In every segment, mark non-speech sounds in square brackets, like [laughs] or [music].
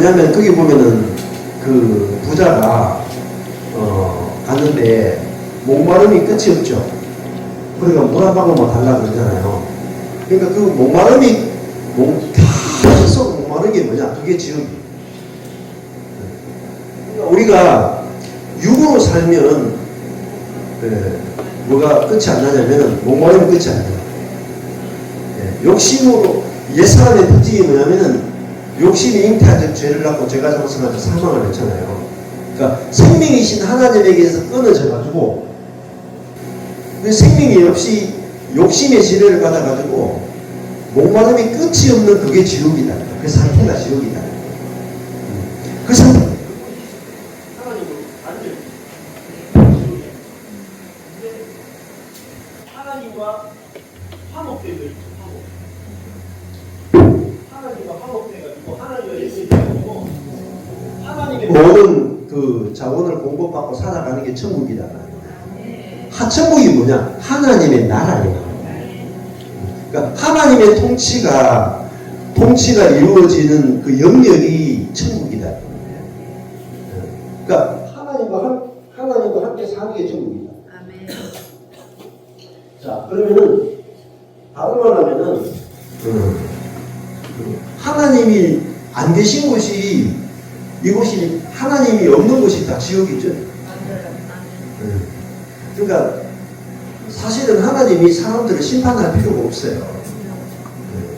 뭐냐면 거기 보면은 그 부자가 어 갔는데 목마름이 끝이 없죠. 그러니까 물 한 방울만 달라 그러잖아요. 그러니까 그 목마름이 목 계속 목마른 게 뭐냐? 그게 지옥이. 그러니까 우리가 육으로 살면 예, 뭐가 끝이 안 나냐면은 목마름이 끝이 안 나요. 예, 욕심으로 옛 사람의 특징이 뭐냐면은 욕심이 잉태한 죄를 낳고 죄가 장성하자 사망을 했잖아요. 그러니까 생명이신 하나님에게서 끊어져 가지고 그 생명이 없이 욕심의 지뢰를 받아가지고 목마름이 끝이 없는 그게 지옥이다. 그 상태가 지옥이다. 음. 그 상태. 하나님과 화목되고 있죠. 화목. 하나님과 화목돼가지고 하나님의 모든 그 자원을 공급받고 살아가는 게 천국이다. 하천국이 뭐냐? 하나님의 나라예요. 그러니까 하나님의 통치가 통치가 이루어지는 그 영역이 천국이다. 그러니까 하나님과 한, 하나님과 함께 사는 게 천국이다. 아멘. 자, 그러면은 다른 말 하면은 음, 그 하나님이 안 계신 곳이 이곳이 하나님이 없는 곳이 다 지옥이죠. 음. 그러니까 사실은 하나님이 사람들을 심판할 필요가 없어요. 음.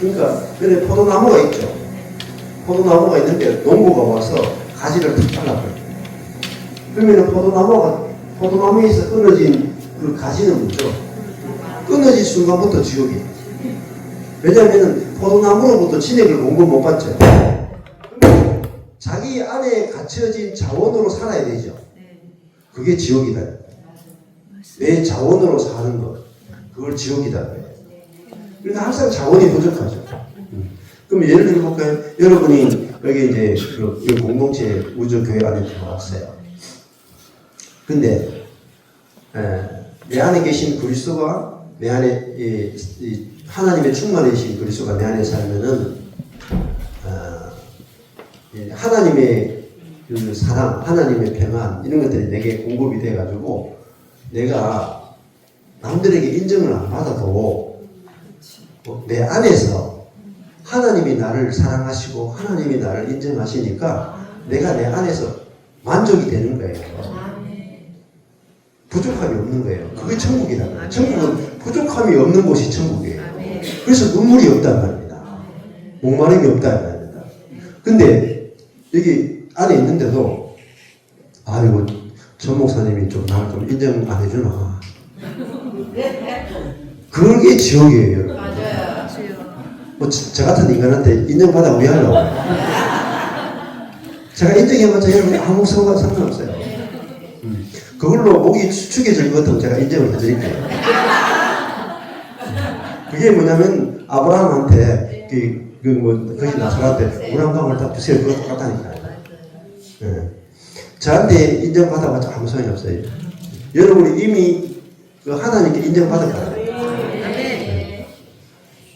그러니까 그래 포도나무가 있죠. 포도나무가 있는데 농부가 와서 가지를 탁 잘라버려요. 그러면 포도나무가 포도나무에서 끊어진 그 가지는 뭐죠? 끊어진 순간부터 지옥이에요. 왜냐하면 포도나무로부터 진액을 공급 못 받죠. 자기 안에 갇혀진 자원으로 살아야 되죠. 그게 지옥이다. 내 자원으로 사는 것. 그걸 지옥이다. 그러니까 항상 자원이 부족하죠. 음. 그럼 예를 들어볼까요? 여러분이 여기 이제 그, 이 공동체 우주교회 안에 들어왔어요. 근데 에, 내 안에 계신 그리스도가 내 안에 이, 이 하나님의 충만이신 그리스도가 내 안에 살면은 어, 이 하나님의 그 사랑, 하나님의 평안 이런 것들이 내게 공급이 돼 가지고 내가 남들에게 인정을 안 받아도 어, 내 안에서 하나님이 나를 사랑하시고 하나님이 나를 인정하시니까 내가 내 안에서 만족이 되는 거예요. 부족함이 없는 거예요. 그게 거예요. 천국은 부족함이 없는 곳이 천국이에요. 그래서 눈물이 없단 말입니다. 목마름이 없단 말입니다. 근데 여기 안에 있는데도 아이고 전 목사님이 좀 나를 좀 인정 안 해주나. 그게 지옥이에요, 여러분. 맞아요. 뭐, 저, 저 같은 인간한테 인정받아 왜 하려고. 제가 인정해봤자 여러분 아무 상관, 상관없어요. 음, 그걸로 목이 축축해질 것 같으면 제가 인정을 해드릴게요. 그게 뭐냐면, 아브라함한테, 그, 그 뭐, 거기 나사한테 우랑강을 다 주세요. 그거 똑같다니까요. 예. 저한테 인정받아봤자 아무 소용이 없어요. 여러분이 이미 그 하나님께 인정받았거든요.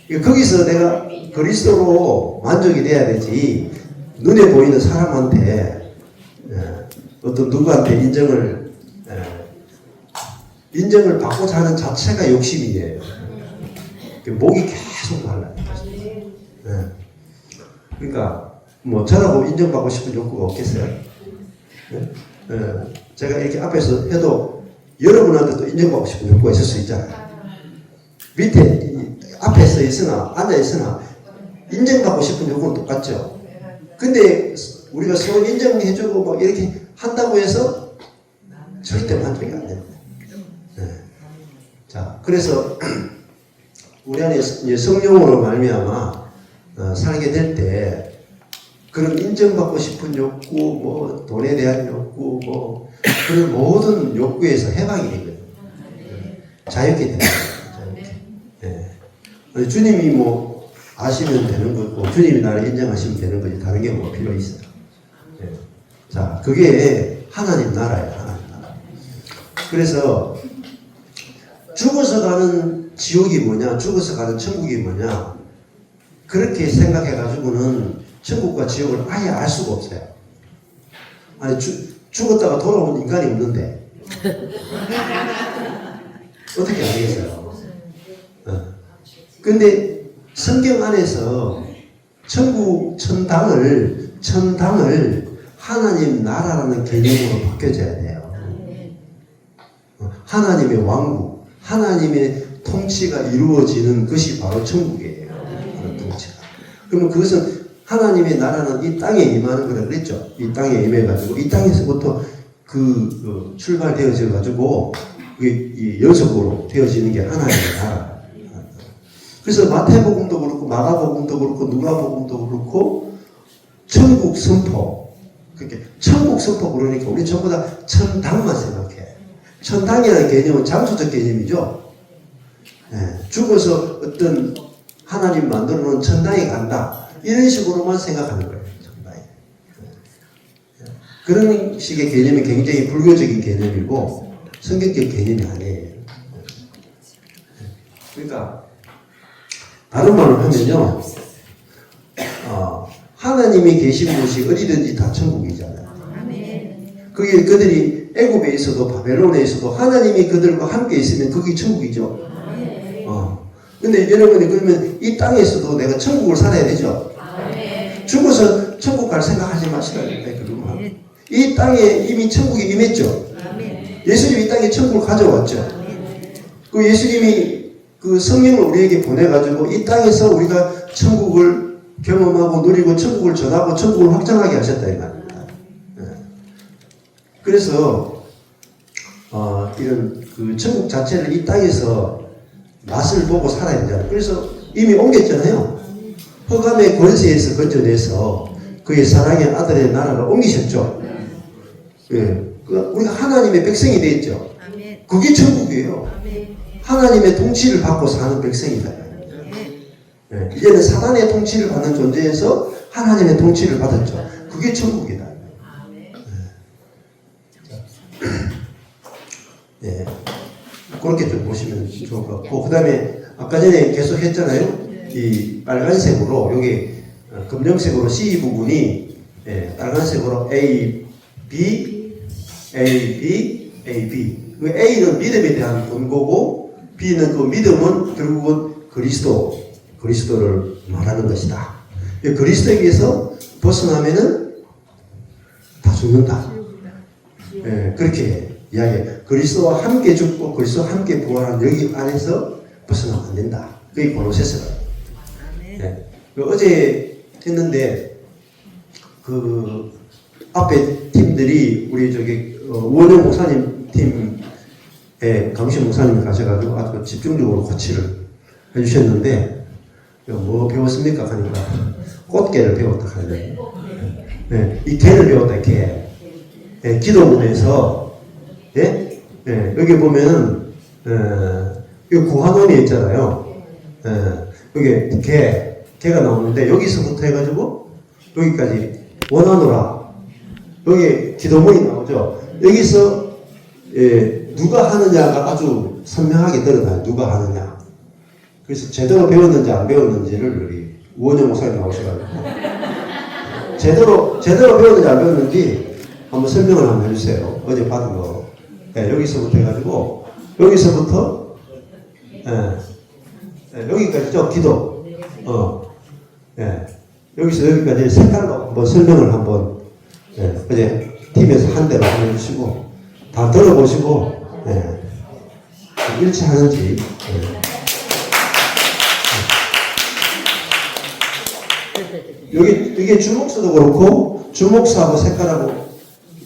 그러니까 거기서 내가 그리스도로 만족이 돼야 되지 눈에 보이는 사람한테 예, 어떤 누구한테 인정을 예, 인정을 받고자 하는 자체가 욕심이에요. 그 목이 계속 말라요. 예. 그러니까 뭐 저라고 인정받고 싶은 욕구가 없겠어요? 예? 예. 제가 이렇게 앞에서 해도 여러분한테도 인정받고 싶은 욕구가 있을 수 있잖아요. 밑에 이 앞에 서 있으나 앉아 있으나 인정받고 싶은 욕구는 똑같죠. 근데 우리가 서로 인정해주고 막 이렇게 한다고 해서 절대 만족이 안 됩니다. 네. 자, 그래서 [clears throat] 우리 안에 성령으로 말미암아 어, 살게 될 때 그런 인정받고 싶은 욕구, 뭐 돈에 대한 욕구, 뭐 그런 모든 욕구에서 해방이 되거든요. 자유케 됩니다. 자유케. 예. 아니, 주님이 뭐 아시면 되는 거고 주님이 나를 인정하시면 되는 거지 다른 게 뭐 필요 있어요. 예. 자, 그게 하나님 나라예요. 하나님 나라. 그래서 죽어서 가는 지옥이 뭐냐, 죽어서 가는 천국이 뭐냐 그렇게 생각해 가지고는 천국과 지옥을 아예 알 수가 없어요. 아니 죽 죽었다가 돌아온 인간이 없는데 [laughs] 어떻게 알겠어요? 어. 근데 성경 안에서 천국 천당을 천당을 하나님 나라라는 개념으로 바뀌어져야 돼요. 어, 하나님의 왕국, 하나님의 통치가 이루어지는 것이 바로 천국이에요. 하나님 통치가. 그러면 그것은 하나님의 나라는 이 땅에 임하는 거라 그랬죠. 이 땅에 임해가지고 이 땅에서부터 그, 그 출발되어져 가지고 이 연속으로 되어지는 게 하나님의 나라. 그래서 마태복음도 그렇고 마가복음도 그렇고 누가복음도 그렇고 천국 선포 그렇게 천국 선포 그러니까 우리 전부 다 천당만 생각해. 천당이라는 개념은 장소적 개념이죠. 예, 죽어서 어떤 하나님 만들어 놓은 천당에 간다. 이런 식으로만 생각하는 거예요. 천당에. 예. 그런 식의 개념이 굉장히 불교적인 개념이고 성경적 개념이 아니에요. 예. 그러니까 다른 말로 하면요. 어, 하나님이 계신 곳이 어디든지 다 천국이잖아요. 그게 그들이 애굽에 있어도 바벨론에 있어도 하나님이 그들과 함께 있으면 그게 천국이죠. 어. 근데 여러분이 그러면 이 땅에서도 내가 천국을 살아야 되죠. 죽어서 천국 갈 생각 하지 마시라니까 그러면 이 땅에 이미 천국이 임했죠. 예수님이 이 땅에 천국을 가져왔죠. 그 예수님이 그 성령을 우리에게 보내가지고 이 땅에서 우리가 천국을 경험하고 누리고 천국을 전하고 천국을 확장하게 하셨다 이 말입니다. 예. 그래서 어, 이런 그 천국 자체를 이 땅에서 맛을 보고 살아야 되잖아요. 그래서 이미 옮겼잖아요. 허감의 권세에서 건져내서 그의 사랑의 아들의 나라를 옮기셨죠. 예. 그 우리가 하나님의 백성이 되었죠. 그게 천국이에요. 하나님의 통치를 받고 사는 백성이다. 예, 이제는 사단의 통치를 받는 존재에서 하나님의 통치를 받았죠. 그게 천국이다. 예. 예. 그렇게 좀 보시면 좋을 것 같고, 그 다음에 아까 전에 계속 했잖아요. 이 빨간색으로, 여기 어, 검정색으로 C 부분이 예, 빨간색으로 A, B, A, B, A, B. 그 A는 믿음에 대한 권고고, B는 그 믿음은 결국은 그리스도, 그리스도를 말하는 것이다. 이 그리스도에게서 벗어나면은 다 죽는다. 예, 그렇게 이야기해. 그리스도와 함께 죽고 그리스도와 함께 부활한 여기 안에서 벗어나면 안 된다. 그게 고로세서다. 예. 그 어제 했는데 그 앞에 팀들이 우리 저기 어, 원영 목사님 팀에 강신 목사님이 가셔가지고 아주 집중적으로 코치를 해주셨는데 뭐 배웠습니까? 하니까 꽃게를 배웠다 하는데 네, 이 개를 배웠다 개. 예, 기도문에서 예? 예, 여기 보면은 어, 이 구한원이 있잖아요. 예, 여기 개 개가 나오는데 여기서부터 해가지고 여기까지 원하노라 여기 기도문이 나오죠. 여기서 예, 누가 하느냐가 아주 선명하게 드러나요. 누가 하느냐. 그래서 제대로 배웠는지 안 배웠는지를 우리 우원영 목사님 나오셔가지고 제대로 제대로 배웠는지 안 배웠는지 한번 설명을 한번 해주세요. 어제 받은 거. 예, 여기서부터 해가지고 여기서부터 예, 예, 여기까지죠. 기도. 어, 예, 여기서 여기까지 색깔로 한번 설명을 한번 예, 어제 팀에서 한 대로 해주시고 다 들어보시고 예, 일치하는지. 예. 여기 이게 주목수도 그렇고 주목수하고 색깔하고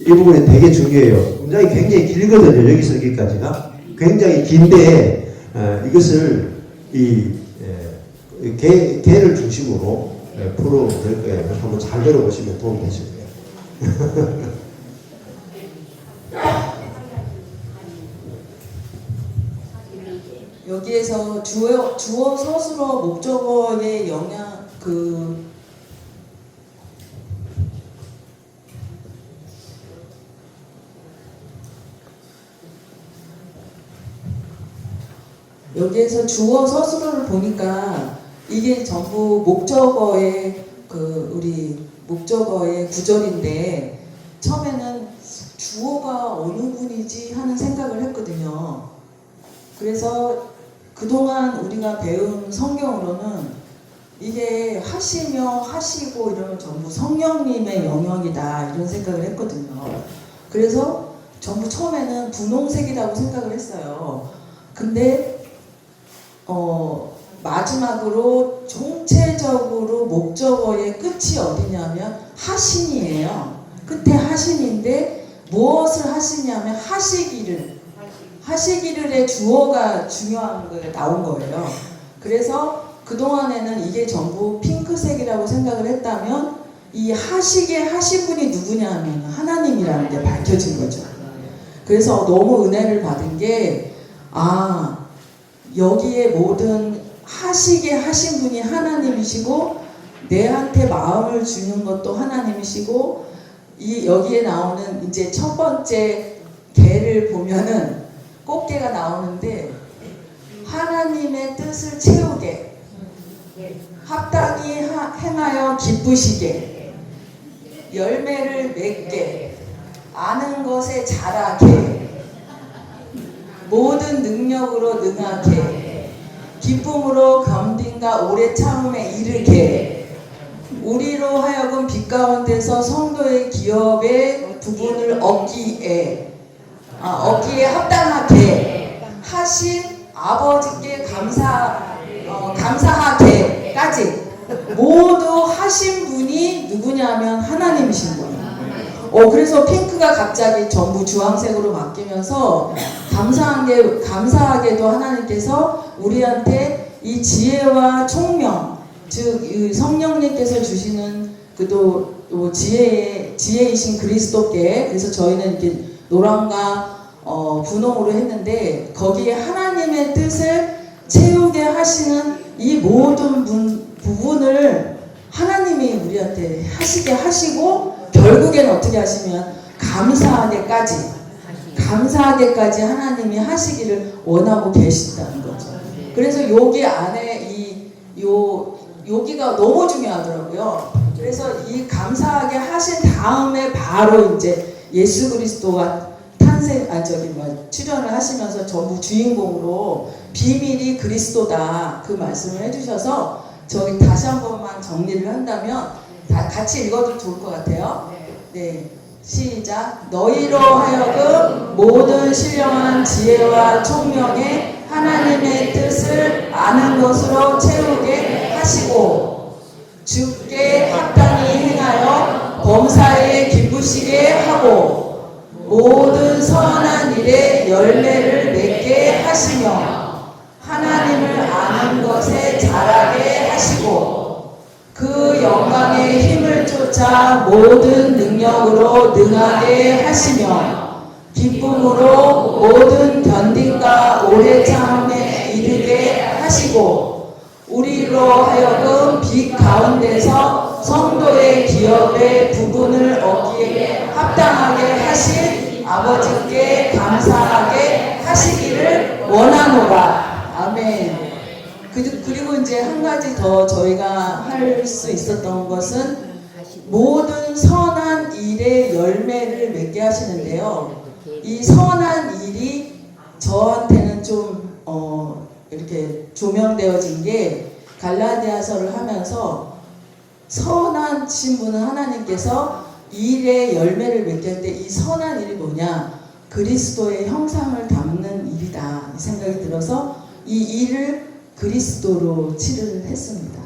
이 부분이 되게 중요해요. 문장이 굉장히 길거든요. 여기서 여기까지가 굉장히 긴데 어, 이것을 이 에, 개, 개를 중심으로 에, 풀어낼 거예요. 한번 잘 들어보시면 도움 되실 거예요. 여기에서 주어, 주어 서술어 목적어의 영향 그 여기에서 주어 서술어를 보니까 이게 전부 목적어의 그 우리 목적어의 구절인데 처음에는 주어가 어느 분이지 하는 생각을 했거든요. 그래서 그동안 우리가 배운 성경으로는 이게 하시며 하시고 이러면 전부 성령님의 영역이다 이런 생각을 했거든요. 그래서 전부 처음에는 분홍색이라고 생각을 했어요. 근데 어 마지막으로 총체적으로 목적어의 끝이 어디냐면 하신이에요. 끝에 하신인데 무엇을 하시냐면 하시기를 하시기를의 주어가 중요한 거 나온 거예요. 그래서 그동안에는 이게 전부 핑크색이라고 생각을 했다면 이 하시게 하신 분이 누구냐 하면 하나님이라는 게 밝혀진 거죠. 그래서 너무 은혜를 받은 게, 아, 여기에 모든 하시게 하신 분이 하나님이시고, 내한테 마음을 주는 것도 하나님이시고, 이 여기에 나오는 이제 첫 번째 개를 보면은 꽃게가 나오는데, 하나님의 뜻을 채우게, 합당히 하- 행하여 기쁘시게, 열매를 맺게, 아는 것에 잘하게, 모든 능력으로 능하게, 기쁨으로 겸딘과 오래 참음에 이르게, 우리로 하여금 빛 가운데서 성도의 기업의 부분을 얻기에, 아, 얻기에 합당하게 하신 아버지께 감사, 어, 감사하게까지 모두 하신 분이 누구냐면 하나님이신 거예요. 어, 그래서 핑크가 갑자기 전부 주황색으로 바뀌면서 감사한 게, 감사하게도 하나님께서 우리한테 이 지혜와 총명, 즉, 이 성령님께서 주시는 그도 또 지혜의, 지혜이신 그리스도께, 그래서 저희는 이렇게 노랑과 어, 분홍으로 했는데, 거기에 하나님의 뜻을 채우게 하시는 이 모든 분, 부분을 하나님이 우리한테 하시게 하시고 결국엔 어떻게 하시면 감사하게까지 감사하게까지 하나님이 하시기를 원하고 계신다는 거죠. 그래서 여기 안에 이 요 여기가 너무 중요하더라고요. 그래서 이 감사하게 하신 다음에 바로 이제 예수 그리스도가 탄생 아 저기 뭐 출연을 하시면서 전부 주인공으로 비밀이 그리스도다 그 말씀을 해주셔서 저기 다시 한 번만 정리를 한다면 다 같이 읽어도 좋을 것 같아요. 네. 시작. 너희로 하여금 모든 신령한 지혜와 총명에 하나님의 뜻을 아는 것으로 채우게 하시고 주께 합당히 행하여 범사에 기쁘시게 하고 모든 선한 일에 열매를 맺게 하시며 하나님을 아는 것에 자라게 하시고 그 영광의 힘을 쫓아 모든 능력으로 능하게 하시며 기쁨으로 모든 견딘과 오래 참음에 이르게 하시고 우리로 하여금 빛 가운데서 성도의 기업의 부분을 얻기에 합당하게 하신 아버지께 감사하게 하시기를 원하노라. 아멘. 그- 그리고 이제 한 가지 더 저희가 할 수 있었던 것은 모든 선한 일의 열매를 맺게 하시는데요. 이 선한 일이 저한테는 좀, 어, 이렇게 조명되어진 게 갈라디아서를 하면서 선한 신분은 하나님께서 일의 열매를 맺게 할 때 이 선한 일이 뭐냐? 그리스도의 형상을 담는 일이다. 이 생각이 들어서 이 일을 그리스도로 치를 했습니다.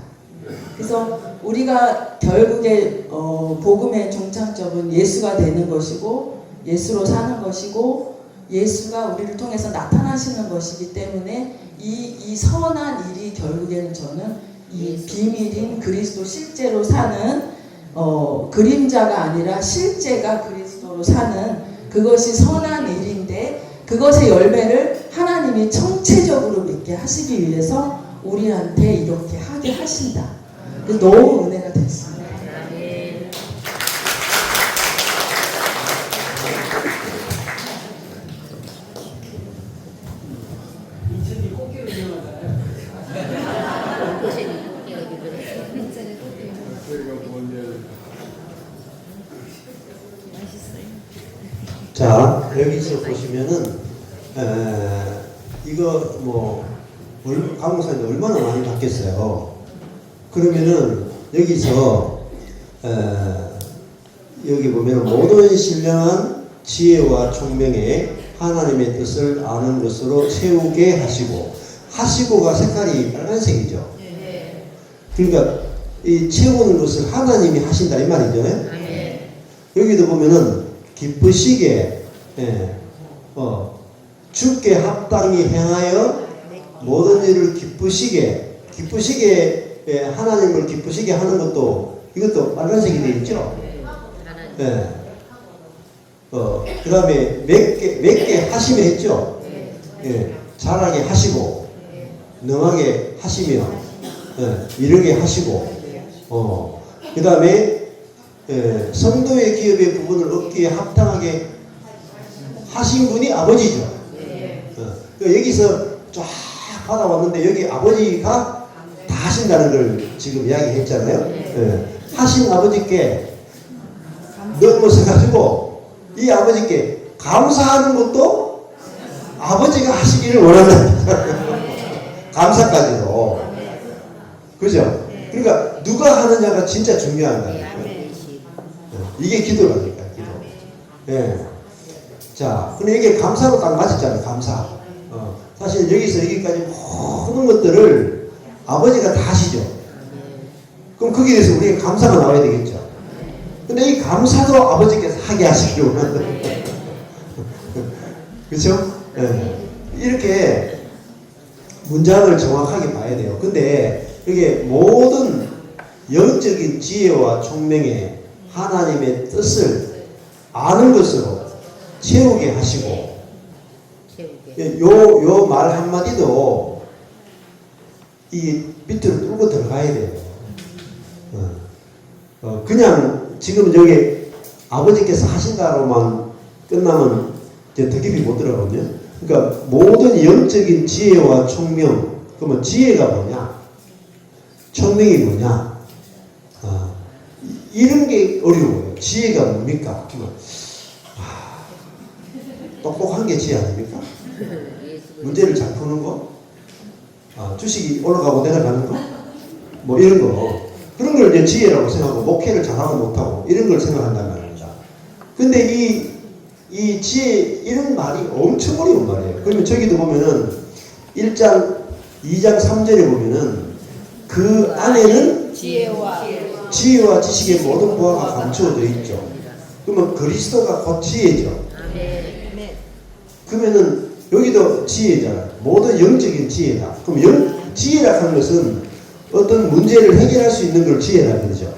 그래서 우리가 결국에 어, 복음의 종착점은 예수가 되는 것이고 예수로 사는 것이고 예수가 우리를 통해서 나타나시는 것이기 때문에 이, 이 선한 일이 결국에는 저는 이 비밀인 그리스도 실제로 사는 어, 그림자가 아니라 실제가 그리스도로 사는 그것이 선한 일인데 그것의 열매를 하나님이 청체적으로 맺게 하시기 위해서 우리한테 이렇게 하게 하신다. 그 너무 은혜가 됐습니다. 인천이 꽃게로 유명하잖아요. 그것이 꽃게가 기도했어요. 그리고 자 여기서 보시면은 에, 이거 뭐 얼- 강목사님 얼마나 많이 받겠어요. 그러면은 여기서 에, 여기 보면 모든 신령한 지혜와 총명에 하나님의 뜻을 아는 것으로 채우게 하시고 하시고가 색깔이 빨간색이죠. 그러니까 이 채우는 것을 하나님이 하신다 이 말이죠. 여기도 보면은 기쁘시게 예, 어, 주께 합당히 행하여 모든 일을 기쁘시게 기쁘시게 예, 하나님을 기쁘시게 하는 것도 이것도 빨간색이 되어 있죠. 예. 어, 그 다음에 맺게, 맺게 하시며 했죠. 예, 잘하게 하시고, 능하게 하시며, 예, 이르게 하시고, 어, 그 다음에, 예, 성도의 기업의 부분을 얻기에 합당하게 하신 분이 아버지죠. 어, 그러니까 여기서 쫙 받아왔는데, 여기 아버지가 다 하신다는 걸 지금 이야기했잖아요. 예, 하신 아버지께 넘어서가지고 이 아버지께 감사하는 것도 아버지가 하시기를 원한다. 감사까지도. 그죠? 그러니까 누가 하느냐가 진짜 중요한 거예요. 이게 기도라니까, 기도. 예. 자, 근데 이게 감사로 딱 맞았잖아요, 감사. 어, 사실 여기서 여기까지 모든 것들을 아버지가 다 하시죠. 그럼 거기에 대해서 우리가 감사가 나와야 되겠죠. 근데 이 감사도 아버지께서 하게 하시기로 원한다. [laughs] 그렇죠? 예. 이렇게 문장을 정확하게 봐야 돼요. 근데 이게 모든 영적인 지혜와 총명에 하나님의 뜻을 아는 것으로 채우게 하시고 예, 요 요 말 한마디도 이 밑으로 뚫고 들어가야 돼요. 어. 어, 그냥 지금 여기 아버지께서 하신다로만 끝나면 이제 더 깊이 못 들어가거든요. 그러니까 모든 영적인 지혜와 총명, 그러면 지혜가 뭐냐? 총명이 뭐냐? 아, 이- 이런 게 어려워요. 지혜가 뭡니까? 아, 똑똑한 게 지혜 아닙니까? 문제를 잘 푸는 거? 아, 주식이 올라가고 내려가는 거? 뭐 이런 거. 그런 걸 이제 지혜라고 생각하고 목회를 잘하고 못하고 이런 걸 생각한단 말입니다. 근데 이, 이 지혜 이런 말이 엄청 어려운 말이에요. 그러면 저기도 보면은 1장, 2장, 3절에 보면은 그 안에는 지혜와 지혜와 지식의 모든 보화가 감추어져 있죠. 그러면 그리스도가 곧 지혜죠. 그러면은 여기도 지혜잖아. 모든 영적인 지혜다. 그럼 영, 지혜라 하는 것은 어떤 문제를 해결할 수 있는 걸 지혜라 그러죠.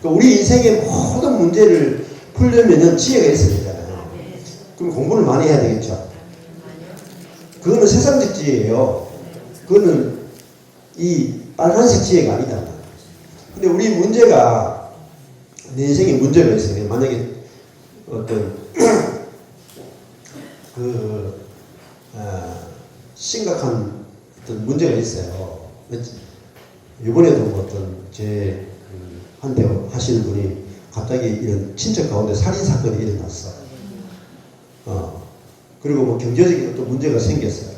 그러니까 우리 인생의 모든 문제를 풀려면은 지혜가 있어야 되잖아요. 그럼 공부를 많이 해야 되겠죠. 그거는 세상적 지혜예요. 그거는 이 빨간색 지혜가 아니다. 근데 우리 문제가 내 인생에 문제가 있어요. 만약에 어떤 [clears throat] 그 아, 심각한 어떤 문제가 있어요. 이번에도 뭐 어떤 제 그, 한테 하시는 분이 갑자기 이런 친척 가운데 살인 사건이 일어났어. 어. 그리고 뭐 경제적인 어떤 문제가 생겼어요.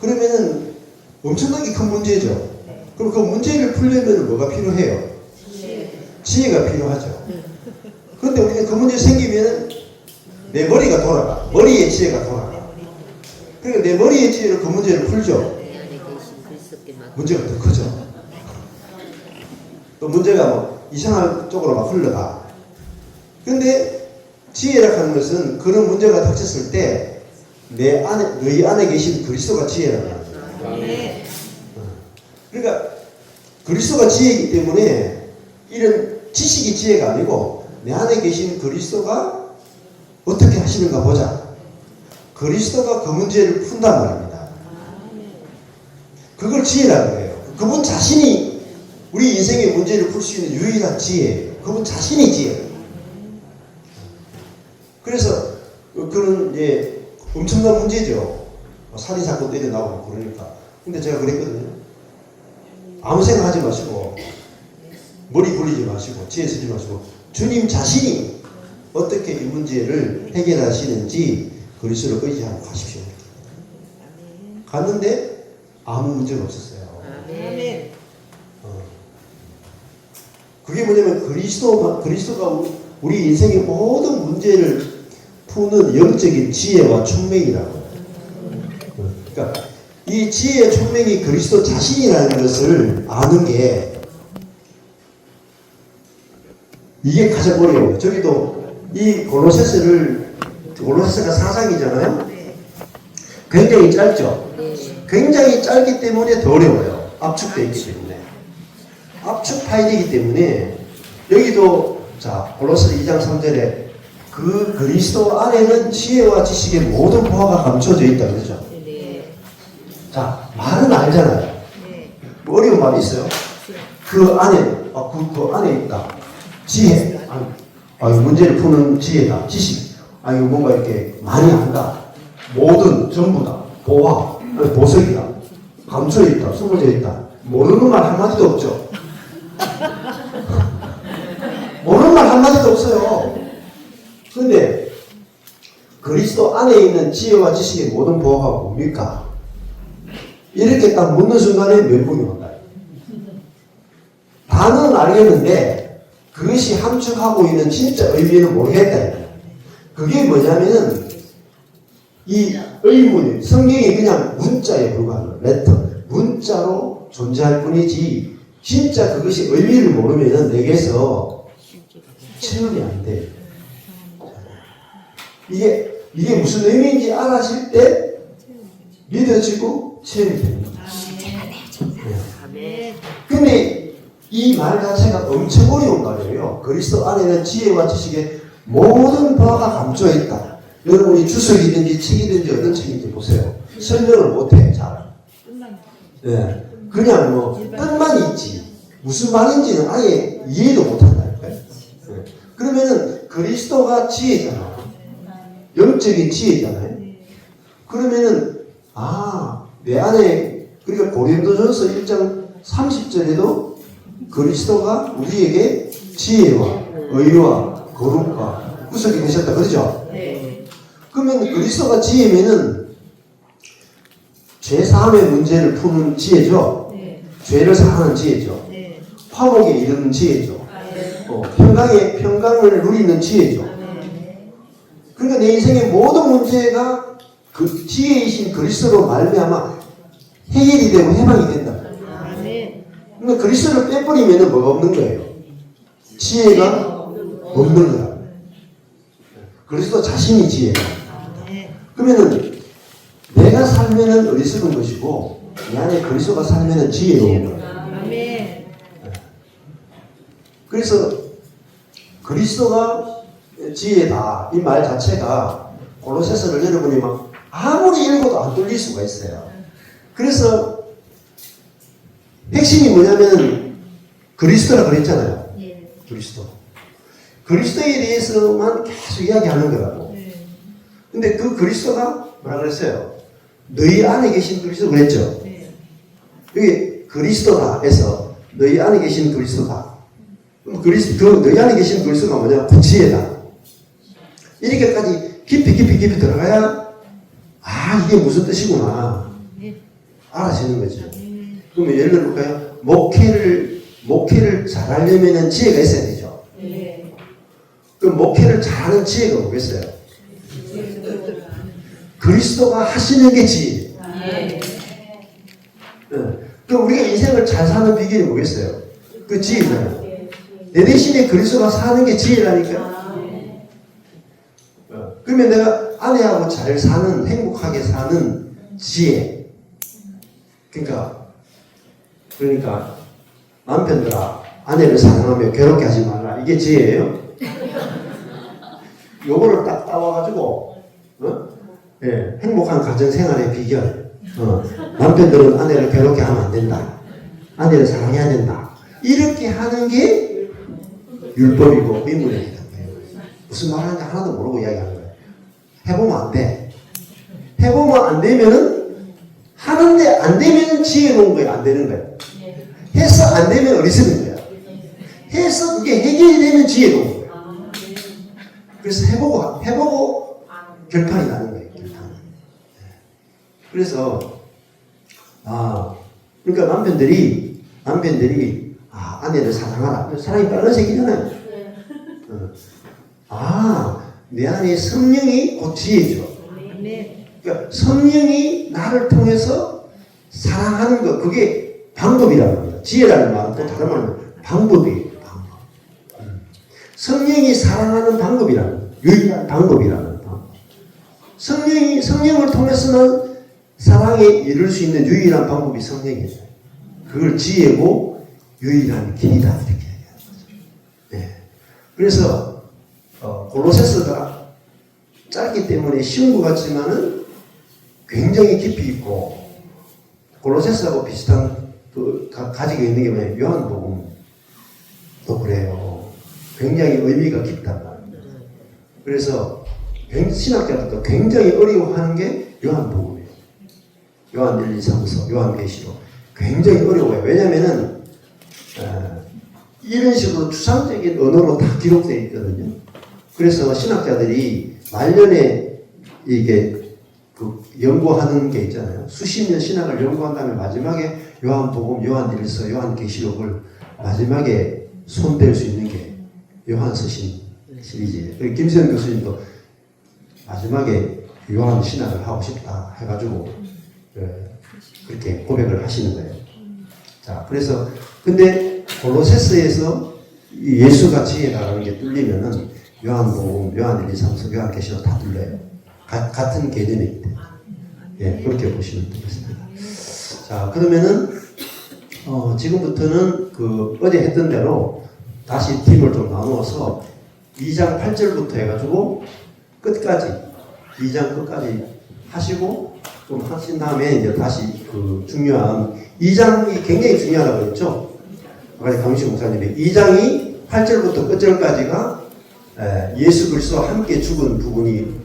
그러면은 엄청나게 큰 문제죠. 그럼 그 문제를 풀려면 뭐가 필요해요? 지혜가 필요하죠. 그런데 우리는 그 문제 생기면 내 머리가 돌아가. 머리의 지혜가 돌아가. 그러니까 내 머리의 지혜로 그 문제를 풀죠. 문제가 더 크죠. 또 문제가 뭐 이상한 쪽으로 막 흘러가. 근데 지혜라 하는 것은 그런 문제가 닥쳤을 때 내 안에, 너희 안에 계신 그리스도가 지혜라는 거예요. 그러니까 그리스도가 지혜이기 때문에 이런 지식이 지혜가 아니고 내 안에 계신 그리스도가 하시는가 보자. 그리스도가 그 문제를 푼단 말입니다. 그걸 지혜라고 해요. 그분 자신이 우리 인생의 문제를 풀 수 있는 유일한 지혜예요. 그분 자신이 지혜예요. 그래서 그런 이제 엄청난 문제죠. 뭐 살인 사건도 일어나고 그러니까. 근데 제가 그랬거든요. 아무 생각하지 마시고 머리 굴리지 마시고 지혜 쓰지 마시고 주님 자신이 어떻게 이 문제를 해결하시는지 그리스도로 의지하고 가십시오. 갔는데 아무 문제가 없었어요. 아멘. 어. 그게 뭐냐면 그리스도 그리스도가 우리- 우리 인생의 모든 문제를 푸는 영적인 지혜와 총명이라고. 그러니까 이 지혜의 총명이 그리스도 자신이라는 것을 아는 게 이게 가장 어려워요. 저기도 이 골로새서를 골로새서가 4장이잖아요. 굉장히 짧죠. 굉장히 짧기 때문에 더 어려워요. 압축되어 있기 때문에. 압축 파일이기 때문에 여기도 자 골로새 2장 3절에 그 그리스도 안에는 지혜와 지식의 모든 보화가 감춰져 있다 그러죠. 네. 자 말은 알잖아요. 네. 뭐 어려운 말이 있어요? 그 안에 아, 그, 그 안에 있다. 지혜. 아, 이 문제를 푸는 지혜다. 지식. 아 이거 뭔가 이렇게 많이 안다. 모든 전부 다 보화, 보석이다. 감춰 있다. 숨어져 있다. 모르는 말 한마디도 없죠. [laughs] 모르는 말 한마디도 없어요. 근데 그리스도 안에 있는 지혜와 지식의 모든 보화가 뭡니까? 이렇게 딱 묻는 순간에 멘붕이 온다. 단어는 알겠는데 그것이 함축하고 있는 진짜 의미는 모르겠다. 그게 뭐냐면은 이 의문이 성경이 그냥 문자에 불과한 레터 문자로 존재할 뿐이지 진짜 그것이 의미를 모르면은 내게서 체험이 안 돼. 이게 이게 무슨 의미인지 알아실 때 믿어지고 체험이 됩니다. 아멘. 근데 이 말 자체가 엄청 어려운 말이에요. 그리스도 안에는 지혜와 지식의 모든 바가 감춰 있다. 여러분이 주석이든지 책이든지 어떤 책인지 보세요. 설명을 못해 잘. 예, 그냥 뭐 뜻만 있지 무슨 말인지는 아예 이해도 못한다니까요. 예. 그러면은 그리스도가 지혜잖아. 영적인 지혜잖아요. 그러면은 아 내 안에 그러니까 고린도전서 1장 30절에도 그리스도가 우리에게 지혜와 의와 거룩과 구속이 되셨다 그러죠? 네. 그러면 그리스도가 지혜면은 죄 사함의 문제를 푸는 지혜죠. 네. 죄를 사하는 지혜죠. 네. 화목에 이르는 지혜죠. 네. 어, 평강의 평강을 누리는 지혜죠. 그러니까 내 인생의 모든 문제가 그 지혜이신 그리스도로 말미암아 해결이 되고 해방이 된다. 그러니까 그리스도를 빼버리면 뭐가 없는 거예요? 지혜가 없는 거야. 그리스도 자신이 지혜가. 네. 그러면은 내가 살면은 어리석은 것이고 내 안에 그리스도가 살면은 지혜로운 거야. 그래서 그리스도가 지혜다 이 말 자체가 골로새서를 여러분이 막 아무리 읽어도 안 뚫릴 수가 있어요. 그래서 핵심이 뭐냐면 그리스도라 그랬잖아요. 네. 그리스도. 그리스도에 대해서만 계속 이야기하는 거라고. 네. 근데 그 그리스도가 뭐라 그랬어요? 너희 안에 계신 그리스도 그랬죠. 네. 여기 그리스도다 해서 너희 안에 계신 그리스도다. 그럼 그리스 그 너희 안에 계신 그리스도가 뭐냐? 구지혜다. 이렇게까지 깊이 깊이 깊이 들어가야 아 이게 무슨 뜻이구나 네. 알아지는 거죠. 네. 그러면 예를 들어볼까요? 목회를 목회를 잘하려면은 지혜가 있어야 되죠. 네. 그 목회를 잘하는 지혜가 뭐겠어요? 그리스도가 하시는 게 지혜. 네. 그 우리가 인생을 잘 사는 비결이 뭐겠어요? 그 지혜잖아요. 내 대신에 그리스도가 사는 게 지혜라니까. 어, 그러면 내가 아내하고 잘 사는 행복하게 사는 지혜. 그러니까 그러니까 남편들아 아내를 사랑하며 괴롭게 하지 말라. 이게 지혜예요. [laughs] 요거를 딱 따와가지고 어? 예, 행복한 가정 생활의 비결. 어, 남편들은 아내를 괴롭게 하면 안 된다. 아내를 사랑해야 된다. 이렇게 하는 게 율법이고 민문이다. 무슨 말 하는지 하나도 모르고 이야기하는 거예요. 해보면 안 돼. 해보면 안 되면은 하는데 안 되면 지혜로운 거예요. 안 되는 거예요. 해서 안 되면 어리석은 거야. 해서 그게 해결이 되면 지혜로운 거예요. 그래서 그래서 해보고 해보고 결판이 나는 거예요. 결판. 그래서 아 그러니까 남편들이 남편들이 아 아내를 사랑하라. 사랑이 빨간색이잖아요. 어. 아 내 안에 성령이 곧 지혜죠. 그러니까 성령이 나를 통해서 사랑하는 것 그게 방법이라는 겁니다. 지혜라는 말은 또 다른 말로 방법이에요. 방법. 음. 성령이 사랑하는 방법이라는. 유일한 방법이라는 방법. 성령이 성령을 통해서는 사랑에 이룰 수 있는 유일한 방법이 성령이에요. 그걸 지혜고 유일한 길이다 이렇게 얘기하는 거죠. 네. 그래서 어, 골로새서가 짧기 때문에 쉬운 것 같지만은 굉장히 깊이 있고 골로새서하고 비슷한 그 가, 가지고 있는 게 뭐냐면 요한복음도 그래요. 굉장히 의미가 깊단 말입니다. 그래서 굉- 신학자들도 굉장히 어려워하는 게 요한복음이에요. 요한 1, 2, 3서, 요한계시록 굉장히 어려워요. 왜냐면은 어, 이런 식으로 추상적인 언어로 다 기록되어 있거든요. 그래서 신학자들이 말년에 이게 그 연구하는 게 있잖아요. 수십 년 신학을 연구한 다음에 마지막에 요한복음, 요한일서, 요한계시록을 마지막에 손댈 수 있는 게 요한서신 시리즈예요. 그리고 김세현 교수님도 마지막에 요한 신학을 하고 싶다 해가지고 예, 그렇게 고백을 하시는 거예요. 자, 그래서 근데 골로새서에서 이 예수가 지혜라는 게 뚫리면은 요한복음, 요한 1, 2, 3서, 요한계시록 다 뚫려요. 가- 같은 개념이기 때문에. 예, 그렇게 보시면 되겠습니다. 자, 그러면은 어, 지금부터는 그 어제 했던 대로 다시 팀을 좀 나누어서 2장 8절부터 해가지고 끝까지 2장 끝까지 하시고 좀 하신 다음에 이제 다시 그 중요한 2장이 굉장히 중요하다고 했죠. 아까 강식 목사님이 2장이 8절부터 끝절까지가 에, 예수 그리스도와 함께 죽은 부분이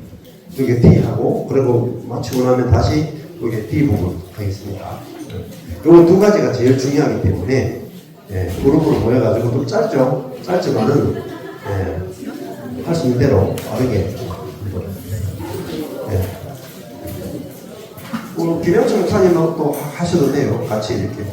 여기 D하고 그리고 마치고 나면 다시 여기 D 부분 하겠습니다. 요두 가지가 제일 중요하기 때문에 예, 그룹으로 모여가지고 좀 짧죠. 짧지만은 예, 할수 있는 대로 빠르게. 예. 어, 김영철 목사님하고 또 하- 하셔도 돼요. 같이 이렇게.